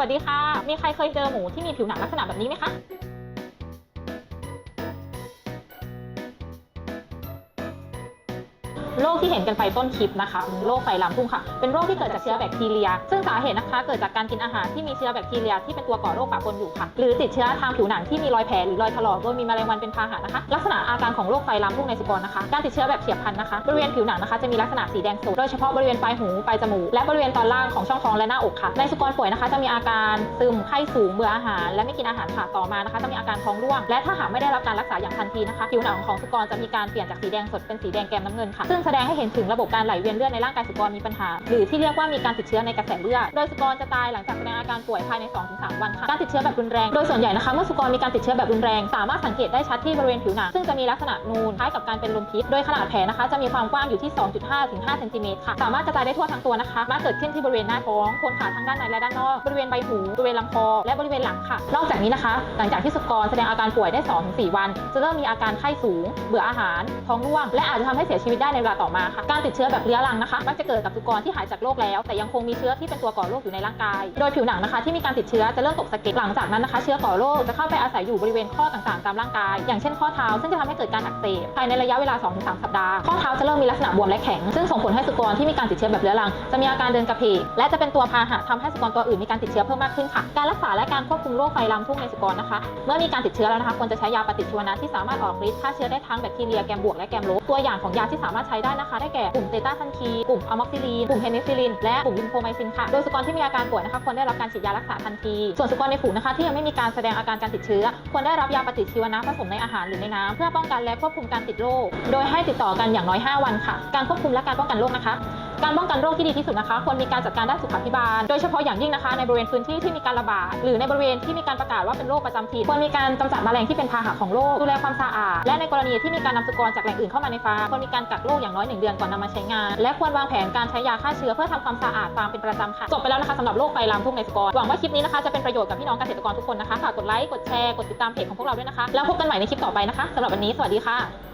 สวัสดีค่ะ มีใครเคยเจอหมูที่มีผิวหนังลักษณะแบบนี้ไหมคะ โรคที่เห็นกันไปต้นคลิปนะคะโรคไฟลามทุ่งค่ะ เป็นโรคที่เกิดจากเชื้อแบคทีเรีย ซึ่งสาเหตุนะคะ เกิดจากการกินอาหารที่มีเชื้อแบคทีเรียที่เป็นตัวก่อโรคปะปนอยู่ค่ะ หรือติดเชื้อทางผิวหนังที่มีรอยแผลหรือรอยถลอกโดยมีแมลงวันเป็นพาหะนะคะ ลักษณะอาการของโรคไฟลามทุ่งในสุกรนะคะ การติดเชื้อแบบเฉียบพลันนะคะ บริเวณผิวหนังนะคะจะมีลักษณะสีแดงสดโดยเฉพาะบริเวณปลายหูปลายจมูกและบริเวณตอนล่างของช่องท้องและหน้าอกค่ะในสุกรป่วยนะคะ จะมีอาการซึมไข้สูงเบื่ออาหาร และไม่กินอาหารค่ะต่อมานะคะ จะมีอาการท้องร่วง และถ้าหากไม่ได้รับการรักษาอย่างทันทีนะคะผิวหนังของสุกรจะมีการเปลี่ยนจากสีแดงสดเป็นสีแดงแกมน้ำเงินค่ะซึ่งแสดงให้เห็นถึงระบบการไหลเวียนเลือดในร่างกายสุกรมีปัญหา หรือที่เรียกว่ามีการติดเชื้อในกระแสเลือด โดยสุกรจะตายหลังจากแสดงอาการป่วยภายใน 2-3 วันค่ะการติดเชื้อแบบรุนแรง โดยส่วนใหญ่นะคะเมื่อสุกรมีการติดเชื้อแบบรุนแรง สามารถสังเกตได้ชัดที่บริเวณผิวหนังซึ่งจะมีลักษณะนูนคล้ายกับการเป็นลมพิษ โดยขนาดแผลนะคะจะมีความกว้างอยู่ที่ 2.5 ถึง 5 เซนติเมตรค่ะ สามารถกระจายได้ทั่วทั้งตัวนะคะมาเกิดขึ้นที่บริเวณหน้าท้องโคนขาทั้งด้านในและด้านนอก บริเวณใบหู บริเวณลำคอ และบริเวณหลังค่ะ นอกจากนี้นะคะ หลังจากที่สุกรแสดงอาการป่วยได้ 2-4 วัน จะเริ่มมีอาการไข้สูง เบื่ออาหาร ท้องร่วง และอาจจะทำให้เสียชีวิตได้ในเวลาต่อมาค่ะ การติดเชื้อแบบเรื้อรังนะคะ มักจะเกิดกับสุกรที่หายจากโรคแล้ว แต่ยังคงมีเชื้อที่เป็นตัวก่อโรคอยู่ในร่างกาย โดยผิวหนังนะคะที่มีการติดเชื้อจะเริ่มตกสะเก็ดหลังจากนั้นนะคะเชื้อก่อโรคจะเข้าไปอาศัยอยู่บริเวณข้อต่างๆตามร่างกาย อย่างเช่นข้อเท้าซึ่งจะทำให้เกิดการอักเสบภายในระยะเวลา 2-3 สัปดาห์ ข้อเท้าจะเริ่มมีลักษณะบวมและแข็ง ซึ่งส่งผลให้สุกรที่มีการติดเชื้อแบบเรื้อรัง จะมีอาการเดินกระเพกและจะเป็นตัวพาหะทำให้สุกรตัวอื่นมีการติดเชื้อเพิ่มมากขึ้นค่ะ การรักษาและการควบคุมโรคไฟลามทุ่งในสุกรนะคะ เมื่อมีการติดเชื้อแล้วนะคะควรจะใช้ยาปฏิชีวนะที่สามารถออกฤทธิ์ฆ่าเชื้อได้ทั้งแบคทีเรียแกมบวกและแกมลบตัวอย่างของยาที่สามารถใช้ได้นะคะ ได้แก่กลุ่มเตต้าซันคีกลุ่มอะม็อกซิลีน กลุ่มเพนิซิลิน และกลุ่มลิมโฟไมซินค่ะ โดยสุกรที่มีอาการป่วยนะคะควรได้รับการฉีดยารักษาทันที ส่วนสุกรในฝูงนะคะที่ยังไม่มีการแสดงอาการการติดเชื้อ ควรได้รับยาปฏิชีวนะผสมในอาหารหรือในน้ำเพื่อป้องกันและควบคุมการติดโรค โดยให้ติดต่อกันอย่างน้อย 5 วันค่ะ การควบคุมและการป้องกันโรคนะคะการป้องกันโรคที่ดีที่สุดนะคะควรมีการจัดการด้านสุขาภิบาล โดยเฉพาะอย่างยิ่งนะคะ ในบริเวณพื้นที่ที่มีการระบาดหรือในบริเวณที่มีการประกาศว่าเป็นโรคประจำถิ่นควรมีการกำจัดแมลงที่เป็นพาหะของโรคดูแลความสะอาด กรณีที่มีการนำสุกรจากแหล่งอื่นเข้ามาในฟาร์มควรมีการกักโรคอย่างน้อยหนึ่งเดือนก่อนนำมาใช้งาน และควรวางแผนการใช้ยาฆ่าเชื้อเพื่อทำความสะอาดฟาร์มเป็นประจำค่ะจบไปแล้วนะคะสำหรับโรคไฟลามทุ่งในสุกรหวังว่าคลิปนี้นะคะจะเป็นประโยชน์กับพี่น้องเกษตรกรทุกคนนะคะฝากกดไลค์กดแชร์กดติดตามเพจของพวกเราด้วยนะคะแล้วพบกันใหม่ในคลิปต่อไปนะคะสำหรับวันนี้สวัสดีค่ะ